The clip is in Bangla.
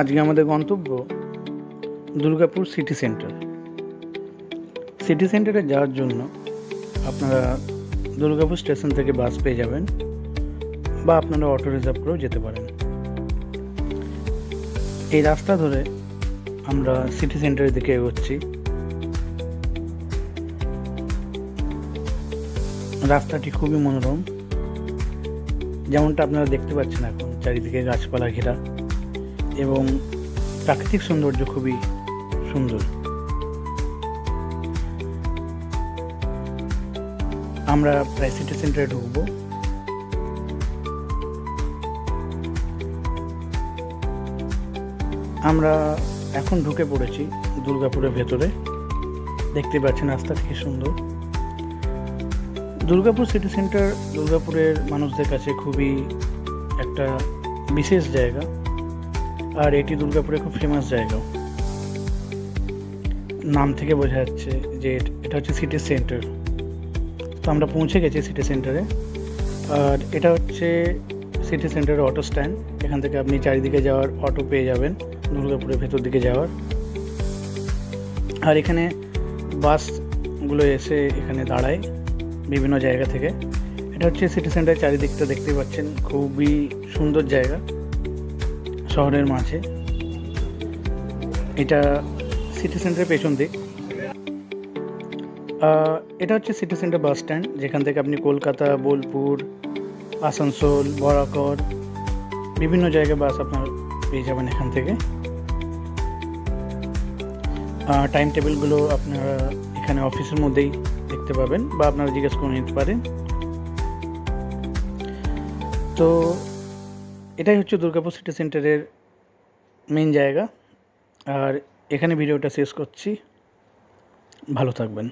আজকে আমাদের গন্তব্য দুর্গাপুর সিটি সেন্টার। সিটি সেন্টারে যাওয়ার জন্য আপনারা দুর্গাপুর স্টেশন থেকে বাস পেয়ে যাবেন বা আপনারা অটো রিজার্ভ করেও যেতে পারেন। এই রাস্তা ধরে আমরা সিটি সেন্টারের দিকে এগোচ্ছি। রাস্তাটি খুবই মনোরম। যেমনটা আপনারা দেখতে পাচ্ছেন এখন, চারিদিকে গাছপালা ঘেরা। এবং প্রাকৃতিক সৌন্দর্য খুবই সুন্দর। আমরা প্রায় সিটি সেন্টারে ঢুকবো। আমরা এখন ঢুকে পড়েছি দুর্গাপুরের ভেতরে। দেখতে পাচ্ছেন রাস্তা থেকে সুন্দর। দুর্গাপুর সিটি সেন্টার দুর্গাপুরের মানুষদের কাছে খুবই একটা বিশেষ জায়গা। আর এটি দুর্গাপুরে খুব ফেমাস জায়গা। নাম থেকে বোঝা যাচ্ছে যে এটা হচ্ছে সিটি সেন্টার তো আমরা পৌঁছে গেছি সিটি সেন্টারে আর এটা হচ্ছে সিটি সেন্টারের অটো স্ট্যান্ড এখান থেকে আপনি চারিদিকে যাওয়ার অটো পেয়ে যাবেন, দুর্গাপুরের ভেতর দিকে যাওয়ার। আর এখানে বাসগুলো এসে এখানে দাঁড়ায় বিভিন্ন জায়গা থেকে। এটা হচ্ছে সিটি সেন্টারের চারিদিকটা দেখতে পাচ্ছেন। খুবই সুন্দর জায়গা। শহরের মাঝে। এটা সিটি সেন্টারের পেছন দিক। এটা হচ্ছে সিটি সেন্টার বাস স্ট্যান্ড যেখান থেকে আপনি কলকাতা, বোলপুর, আসানসোল, বরাকর, বিভিন্ন জায়গায় বাস আপনার পেয়ে যাবেন এখান থেকে। টাইম টেবিলগুলো আপনারা এখানে অফিসের মধ্যেই দেখতে পাবেন বা আপনারা জিজ্ঞেস করে নিতে পারেন। তো এটাই হচ্ছে দুর্গাপুর সিটি সেন্টারের মেন জায়গা। আর এখানে ভিডিওটা শেষ করছি। ভালো থাকবেন।